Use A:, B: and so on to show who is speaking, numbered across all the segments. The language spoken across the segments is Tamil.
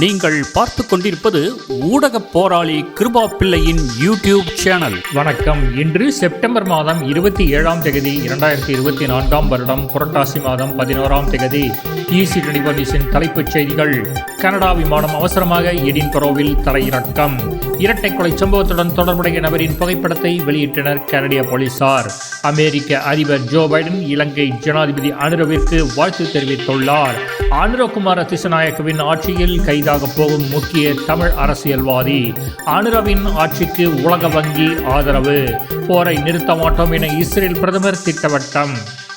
A: நீங்கள் பார்த்து கொண்டிருப்பது ஊடக போராளி கிருபா பிள்ளையின் யூடியூப் சேனல்.
B: வணக்கம். இன்று செப்டம்பர் மாதம் இருபத்தி ஏழாம் தேதி இரண்டாயிரத்தி இருபத்தி நான்காம் வருடம் புரட்டாசி மாதம் பதினோராம் தேதி. ஈசி டுவெண்டி தலைப்புச் செய்திகள் கனடா விமானம் அவசரமாக எடின்பரோவில் தரையிறக்கம் இரட்டை கொலை சம்பவத்துடன் தொடர்புடைய நபரின் புகைப்படத்தை வெளியிட்டனர் கனடிய போலீசார். அமெரிக்க அதிபர் ஜோ பைடன் இலங்கை ஜனாதிபதி அனுரவிற்கு வாழ்த்து தெரிவித்துள்ளார். அனுரகுமார திசநாயக்கவின் ஆட்சியில் கைதாக போகும் முக்கிய தமிழ் அரசியல்வாதி அனுரவின் ஆட்சிக்கு உலக வங்கி ஆதரவு. போரை நிறுத்த மாட்டோம் என இஸ்ரேல் பிரதமர் திட்டவட்டம்.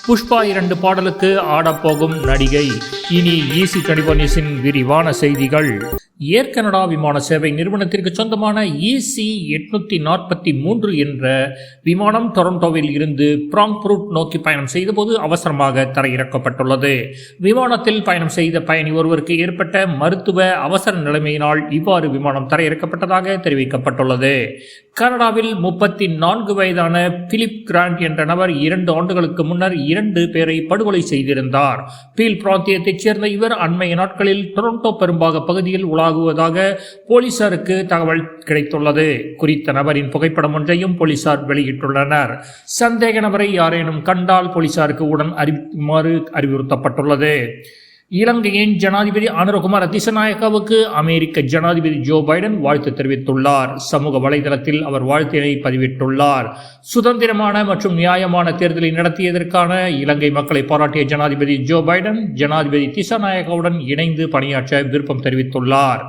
B: புஷ்பா இரண்டு பாடலுக்கு ஆடப்போகும் நடிகை. இனி ஈசி கணிபனிஸின் விரிவான செய்திகள். ஏர் கனடா விமான சேவை நிறுவனத்திற்கு சொந்தமான இசி எட்நூத்தி நாற்பத்தி மூன்று என்ற விமானம் டொரண்டோவில் இருந்து பிராங்க்ரூட் நோக்கி பயணம் செய்தபோது அவசரமாக தரையிறக்கப்பட்டுள்ளது. விமானத்தில் பயணம் செய்த பயணி ஒருவருக்கு ஏற்பட்ட மருத்துவ அவசர நிலைமையினால் இவ்வாறு விமானம் தரையிறக்கப்பட்டதாக தெரிவிக்கப்பட்டுள்ளது. கனடாவில் முப்பத்தி நான்கு வயதான பிலிப் கிராண்ட் என்ற நபர் இரண்டு ஆண்டுகளுக்கு முன்னர் இரண்டு பேரை படுகொலை செய்திருந்தார். பீல் பிராந்தியத்தைச் சேர்ந்த இவர் அண்மைய நாட்களில் டொரண்டோ பெரும்பாக பகுதியில் உலாகுவதாக போலீசாருக்கு தகவல் கிடைத்துள்ளது. குறித்த நபரின் புகைப்படம் ஒன்றையும் போலீசார் வெளியிட்டுள்ளனர். சந்தேக நபரை யாரேனும் கண்டால் போலீசாருக்கு உடன் அறிவிக்குமாறு அறிவுறுத்தப்பட்டுள்ளது. இலங்கையின் ஜனாதிபதி அனுரகுமார் திசநாயக்காவுக்கு அமெரிக்க ஜனாதிபதி ஜோ பைடன் வாழ்த்து தெரிவித்துள்ளார். சமூக வலைதளத்தில் அவர் வாழ்த்தினை பதிவிட்டுள்ளார். சுதந்திரமான மற்றும் நியாயமான தேர்தலை நடத்தியதற்கான இலங்கை மக்களை பாராட்டிய ஜனாதிபதி ஜோ பைடன் ஜனாதிபதி திசாநாயக்காவுடன் இணைந்து பணியாற்ற விருப்பம் தெரிவித்துள்ளார்.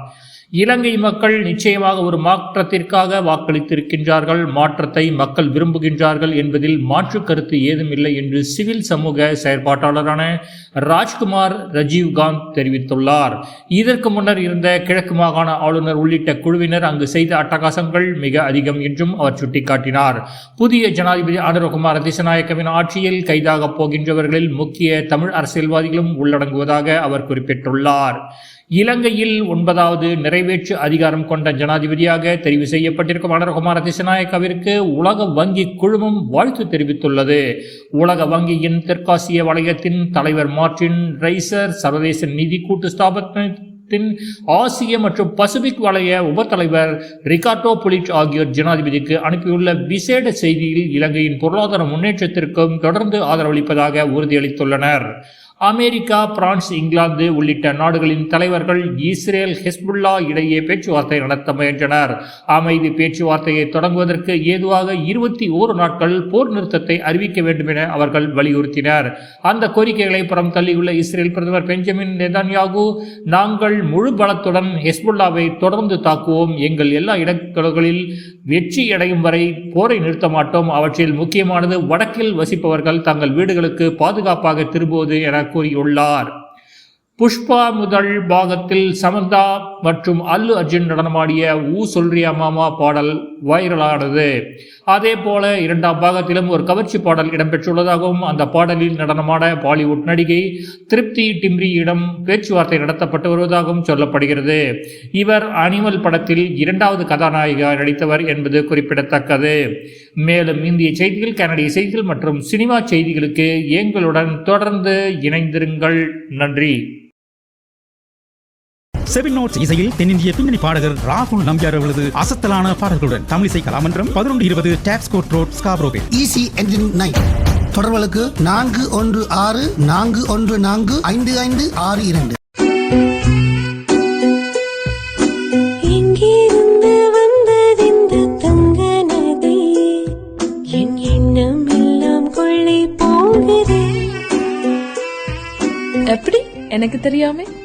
B: இலங்கை மக்கள் நிச்சயமாக ஒரு மாற்றத்திற்காக வாக்களித்திருக்கின்றார்கள் மாற்றத்தை மக்கள் விரும்புகின்றார்கள் என்பதில் மாற்று கருத்து ஏதும் இல்லை என்று சிவில் சமூக செயற்பாட்டாளரான ராஜ்குமார் ரஜீவ்காந்த் தெரிவித்துள்ளார். இதற்கு முன்னர் இருந்த கிழக்கு மாகாண ஆளுநர் உள்ளிட்ட குழுவினர் அங்கு செய்த அட்டகாசங்கள் மிக அதிகம் என்றும் அவர் சுட்டிக்காட்டினார். புதிய ஜனாதிபதி அனுரகுமார் திசநாயக்கவின் ஆட்சியில் கைதாக போகின்றவர்களில் முக்கிய தமிழ் அரசியல்வாதிகளும் உள்ளடங்குவதாக அவர் குறிப்பிட்டுள்ளார். இலங்கையில் ஒன்பதாவது நிறைவேற்று அதிகாரம் கொண்ட ஜனாதிபதியாக தெரிவு செய்யப்பட்டிருக்கும் அனரகுமார திசநாயக்காவிற்கு உலக வங்கி குழுமம் வாழ்த்து தெரிவித்துள்ளது. உலக வங்கியின் தெற்காசிய வளையத்தின் தலைவர் மார்டின் ரைசர் சர்வதேச நிதி கூட்டு ஸ்தாபனத்தின் ஆசிய மற்றும் பசிபிக் வலய உபத்தலைவர் ரிகார்டோ புலிட் ஆகியோர் ஜனாதிபதிக்கு அனுப்பியுள்ள விசேட செய்தியில் இலங்கையின் பொருளாதார முன்னேற்றத்திற்கும் தொடர்ந்து ஆதரவளிப்பதாக உறுதியளித்துள்ளனர். அமெரிக்கா பிரான்ஸ் இங்கிலாந்து உள்ளிட்ட நாடுகளின் தலைவர்கள் இஸ்ரேல் ஹெஸ்புல்லா இடையே பேச்சுவார்த்தை நடத்த முயன்றனர். அமைதி பேச்சுவார்த்தையை தொடங்குவதற்கு ஏதுவாக இருபத்தி ஓரு நாட்கள் போர் நிறுத்தத்தை அறிவிக்க வேண்டும் என அவர்கள் வலியுறுத்தினர். அந்த கோரிக்கைகளை புறம் தள்ளியுள்ள இஸ்ரேல் பிரதமர் பெஞ்சமின் நெதன்யாகு நாங்கள் முழு பலத்துடன் ஹெஸ்புல்லாவை தொடர்ந்து தாக்குவோம். எங்கள் எல்லா இடங்களில் வெற்றி அடையும் வரை போரை நிறுத்த மாட்டோம். அவற்றில் முக்கியமானது வடக்கில் வசிப்பவர்கள் தங்கள் வீடுகளுக்கு பாதுகாப்பாக திரும்புவது என கூறியுள்ளார். புஷ்பா முதல் பாகத்தில் சமந்தா மற்றும் அல்லு அர்ஜுன் நடனமாடிய ஊ சொல்றியா மாமா பாடல் வைரலானது. அதே போல இரண்டாம் பாகத்திலும் ஒரு கவர்ச்சி பாடல் இடம்பெற்றுள்ளதாகவும் அந்த பாடலில் நடனமான பாலிவுட் நடிகை திருப்தி டிம்ரியிடம் பேச்சுவார்த்தை நடத்தப்பட்டு வருவதாகவும் சொல்லப்படுகிறது. இவர் அனிமல் படத்தில் இரண்டாவது கதாநாயகா நடித்தவர் என்பது குறிப்பிடத்தக்கது. மேலும் இந்திய செய்திகள் கனடிய செய்திகள் மற்றும் சினிமா செய்திகளுக்கு எங்களுடன் தொடர்ந்து இணைந்திருங்கள். நன்றி.
C: செவின் நோட்ஸ் இசையில் தென்னிந்திய பின்னணி பாடகர் ராகுல் நம்பியார் அவர்களது அசத்தலான பாடல்களுடன் தமிழிசை கலாமன்றம் பதினொன்று இருபது டாப்ஸ்கோட் ரோட் ஸ்காப்ரோவில்
D: ஈசி என்ஜின் நைன் தொடர்புகளுக்கு நான்கு ஒன்று ஆறு நான்கு ஒன்று நான்கு ஐந்து ஐந்து ஆறு இரண்டு.
E: எங்கிருந்து வந்ததெந்த தங்க நதி என் எண்ணம் எல்லாம் கொள்ளை போகுதே.
F: எப்படி? எனக்கு தெரியாம.